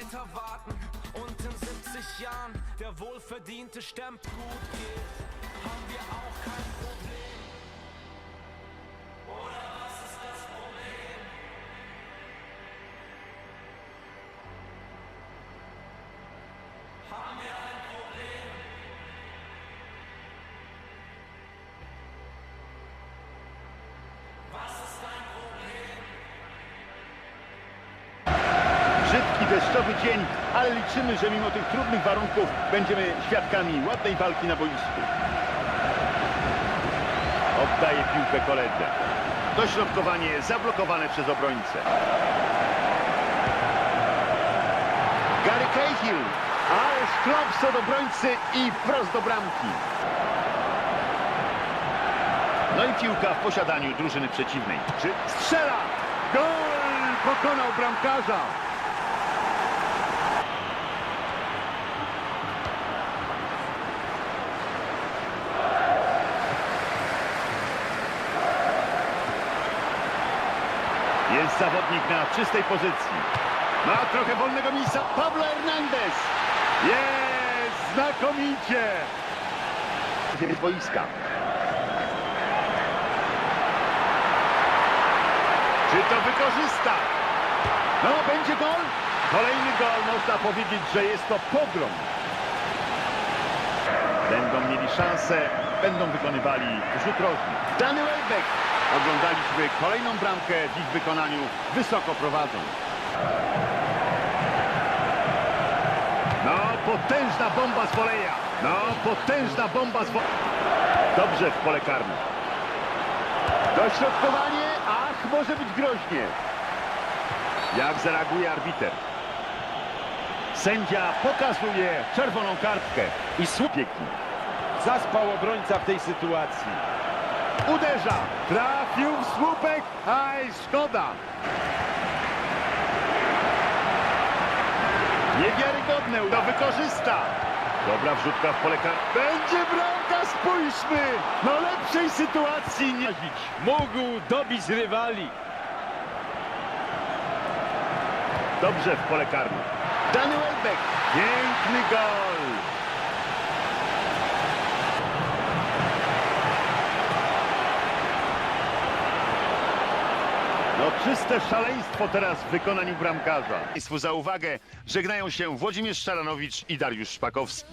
Weiter warten und in 70 Jahren der wohlverdiente Stempel gut geht, Brzydki, deszczowy dzień, ale liczymy, że mimo tych trudnych warunków będziemy świadkami ładnej walki na boisku. Oddaje piłkę koledze. Dośrodkowanie zablokowane przez obrońcę. Gary Cahill. Ależ klops od obrońcy i wprost do bramki. No i piłka w posiadaniu drużyny przeciwnej. Czy strzela? Gol! Pokonał bramkarza. Jest zawodnik na czystej pozycji. Ma trochę wolnego miejsca. Pablo Hernandez. Jest znakomicie. Z boiska. Czy to wykorzysta? No, będzie gol. Kolejny gol. Można powiedzieć, że jest to pogrom. Będą mieli szansę. Będą wykonywali rzut rożny. Dany Welbeck. Oglądaliśmy kolejną bramkę w ich wykonaniu. Wysoko prowadzą. No, potężna bomba z woleja. No, potężna bomba z. Dobrze w pole karne. Dośrodkowanie. Ach, może być groźnie. Jak zareaguje arbiter? Sędzia pokazuje czerwoną kartkę. I słupieki. Zaspał obrońca w tej sytuacji. Uderza. Trafił w słupek. Aj, szkoda. Niewiarygodne. To wykorzysta. Dobra wrzutka w pole kar... Będzie bramka, spójrzmy. No lepszej sytuacji nie. Mógł dobić rywali. Dobrze w pole karne. Dany Welbeck. Piękny gol. No czyste szaleństwo teraz w wykonaniu bramkarza. Państwu za uwagę żegnają się Włodzimierz Szaranowicz i Dariusz Szpakowski.